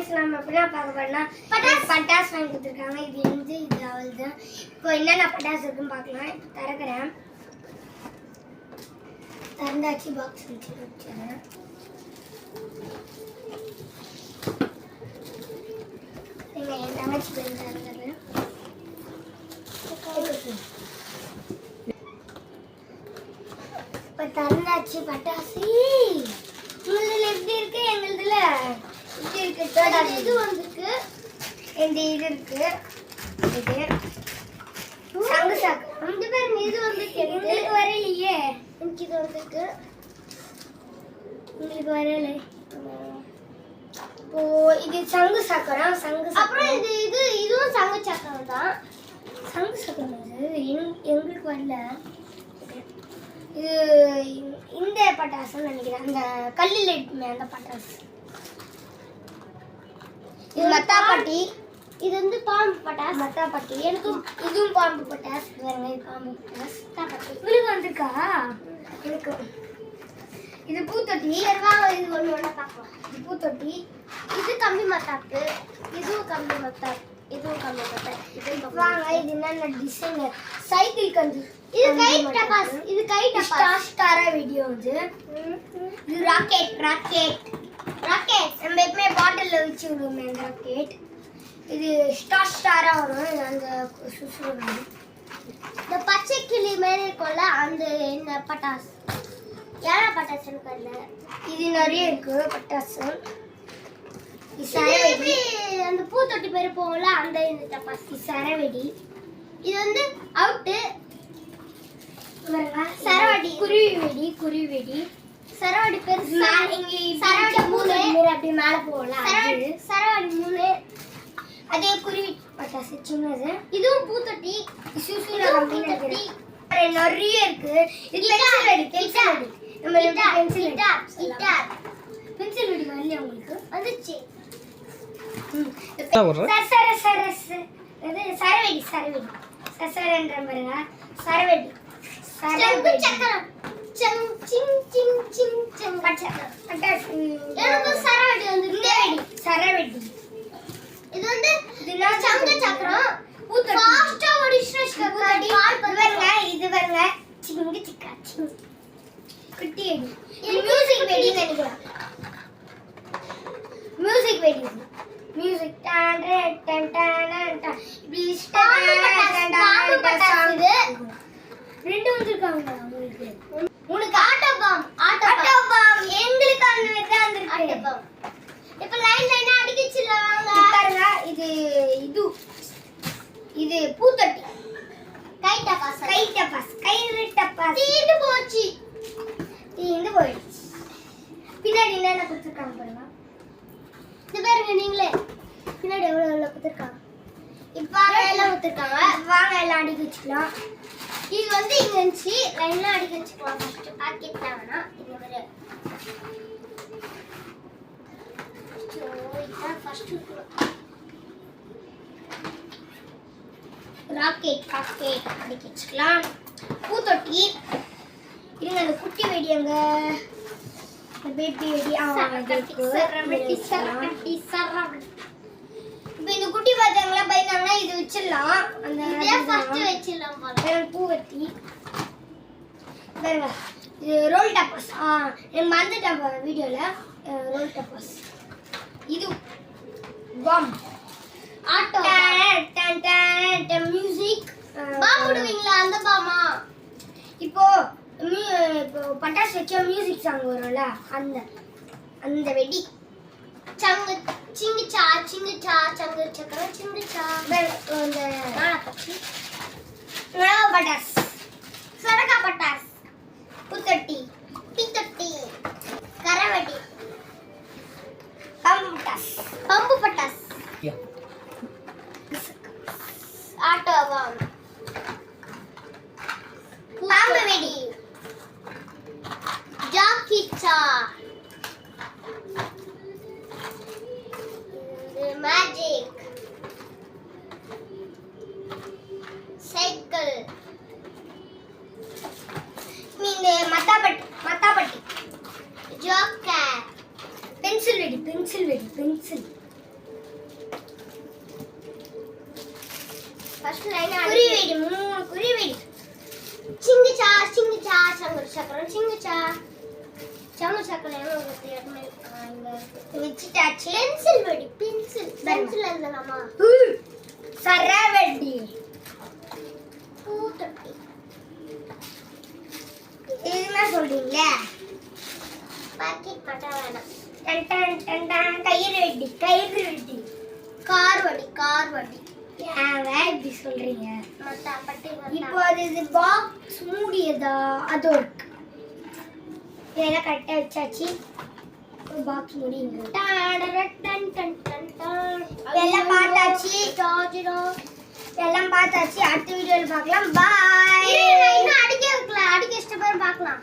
Friends நம்ம எப்படிலாம் பார்க்க போறோம்னா பட்டாஸ் பட்டாஸ் வாங்கி கொடுத்துருக்காங்க. இது வந்து இது அவள் தான் இப்போ என்னென்ன பட்டாசு இருக்குன்னு பார்க்கலாம். இப்போ திறக்கிறேன். திறந்தாச்சு பாக்ஸ் வச்சு நீங்க என் தங்கச்சி திறந்துடுறேன் இப்போ திறந்தாச்சு பட்டாசு. உங்களுதுல எப்படி இருக்கு எங்களுதுல? இப்படி இருக்கு இது வந்திருக்கு. இந்த இது இருக்கு. இது. சங்கு சாக்கு. அந்த பேர் இது வந்திருக்கு. எங்களுக்கு வரையிலையே? எனக்கு இது வந்திருக்கு. உங்களுக்கு வரல இப்போ இது சங்கு சக்கரம் சங்கு அப்புறம் இது இது இதுவும் சங்கு சக்கரம் தான். சங்கு சக்கரம் இது. எங்- எங்களுக்கு வரல. இது இந்த- இந்த பட்டாசுன்னு நினைக்கிறேன். அந்த கல்லில் இருக்குமே அந்த பட்டாசு. இது மத்தாப்பட்டி. இது வந்து பாம்பு பட்டாசு. மத்தாப்பட்டி. எனக்கு இதுவும் பாம்பு பட்டாசு. வேறுங்க இது பாம்பு பட்டாசு. மத்தாப்பட்டி. உங்களுக்கு வந்திருக்கா? எனக்கு இது பூத்தொட்டி. வாங்க இது ஒன்று ஒன்றா பார்க்கலாம். இது பூத்தொட்டி. இது கம்பி மத்தாப்பு. இதுவும் கம்பி மத்தாப்பு இதுவும் கம்பி மத்தாப்பு இது வாங்க இது என்னென்ன டிசைன் சைக்கிள் கம்பி இது கை டபாஸ் இது கை டபாஸ் ஸ்டார் வீடியோ இது ராக்கெட் ராக்கெட். ராக்கெட் நம்ம எப்பவுமே பாட்டிலில் வச்சு விடுவோமே ராக்கெட் இது ஸ்டார் ஸ்டாராக வரும். அந்த சுசுறு இந்த பச்சை கிளி மாதிரி இருக்கும்ல அந்த என்ன பட்டாசு. யாரா பட்டாசுன்னு தெரியல இது நிறைய இருக்கு பட்டாசு. இது சரவெடி. அந்த பூத்தொட்டி பேர் போகல அந்த இந்த டப்பாஸ். இது சரவெடி. இது வந்து அவுட்டு சரவடி. குருவி வெடி குருவி வெடி சரவடி பேர் சரவடி மூணு. அப்படி மேல போகலாம் சரவடி சரவடி மூணு. அதே குருவி பட்டாசு சின்னது. இதுவும் பூத்தொட்டி. சுசூல பூத்தொட்டி. நிறைய இருக்கு. இது பென்சில் வெடி பென்சில் வெடி நம்ம பென்சில் கிட்டார் பென்சில் வெடி வரலையா உங்களுக்கு? வந்துச்சு? சர சர சர இது சரவெடி சரவெடி. சசரன்ற பாருங்க சரவெடி. சரவெடி. சக்கரம். எனக்கு சரவெடி வந்து வெடி சரவெடி இது வந்து சங்க சக்கரம் ஃபாஸ்டா ஓடிச்சு பாருங்க இது பாருங்க சிங்கு சிக்கா சிங் குட்டி வெடி இது மியூசிக் வெடி நினைக்கிறேன் மியூசிக் வெடி மியூசிக் டான் டன் டன் டன் டன் இப்படி பாம்பு பட்டாசு இது ரெண்டு வந்திருக்காங்க உங்களுக்கு உனக்கு ஆட்டோ பாம் ஆட்டோ பாம் எங்களுக்கு அந்த மாதிரி தான் வந்திருக்கு ஆட்டோ பாம் இப்ப லைன் லைனா அடிக்கிச்சுல வாங்க பாருங்க இது இது இது பூத்தொட்டி கை டப்பாஸ் கை டப்பாஸ் கை டப்பாஸ் தீந்து போச்சு தீந்து போயிடுச்சு பின்னாடி என்னென்ன கொடுத்துருக்காங்க பாருங்க பாருங்க நீங்களே. பின்னாடி எவ்வளோ எவ்வளோ கொடுத்துருக்காங்க? இப்போ எல்லாம் கொடுத்துருக்காங்க. வாங்க எல்லாம் அடிக்க வச்சுக்கலாம். இது வந்து இங்க இருந்துச்சு. லைன்லாம் அடிக்க வச்சுக்கலாம் ஃபர்ஸ்ட் பாக்கெட் தான் வேணாம் இந்த மாதிரி ஃபர்ஸ்ட் ராக்கெட் ராக்கெட் அடிக்க வச்சுக்கலாம். பூத்தொட்டி. இருங்க அந்த குட்டி வெடி அங்க பேபி இருக்கு. இப்போ இந்த குட்டி பார்த்தாங்களா பயந்தாங்கன்னா இது வச்சிடலாம் அந்த ஃபர்ஸ்ட் வச்சிடலாம் போல பூ வெட்டி பாருங்க இது ரோல் டப்பாஸ் ஆ எனக்கு மறந்துட்டேன் வீடியோவில் ரோல் டப்பாஸ் இது பாம் ஆட்டோ மியூசிக் பாம் விடுவீங்களா அந்த பாமா இப்போ பட்டாசு வச்சா மியூசிக் சாங் வரும்ல அந்த அந்த வெடி. சங்கு சிங்கு சா சிங்கு சா சங்கு சக்கர சிங்கு சா. அந்த நாளப்பச்சி மிளகா பட்டாஸ் சொரக்கா magic. Cycle. மீன் மத்தாப்பட்டி மத்தாப்பட்டி. ஜோக்கர் பென்சில் வெடி பென்சில் வெடி பென்சில் ஃபர்ஸ்ட் லைன் குறி வெடி மூணு குறி வெடி. சிங்குச்சா சிங்குச்சா சங்கர் சக்கரம் சிங்குச்சா. இங்க வச்சுட்டாச்சு பென்சில் வெடி பென்சில் பென்சில் எழுதலாமா? சரவெடி பூத்தொட்டி. என்ன சொல்றீங்களே? பாக்கெட் மட்டும் வேணாம். கயிறு வெட்டி கயிறு வெட்டி. கார் வடி கார் வடி. ஏன் இப்படி சொல்றீங்க? இப்போ அது பாக்ஸ் மூடியதா? அது இருக்கு. இதெல்லாம் கரெக்டாக வச்சாச்சு. பாக்ஸ் முடியுங்க எல்லாம் பார்த்தாச்சு. எல்லாம் பார்த்தாச்சு. அடுத்த வீடியோவில் பார்க்கலாம். பாய் அடிக்க அடிக்க இஷ்டப்படும் பார்க்கலாம்.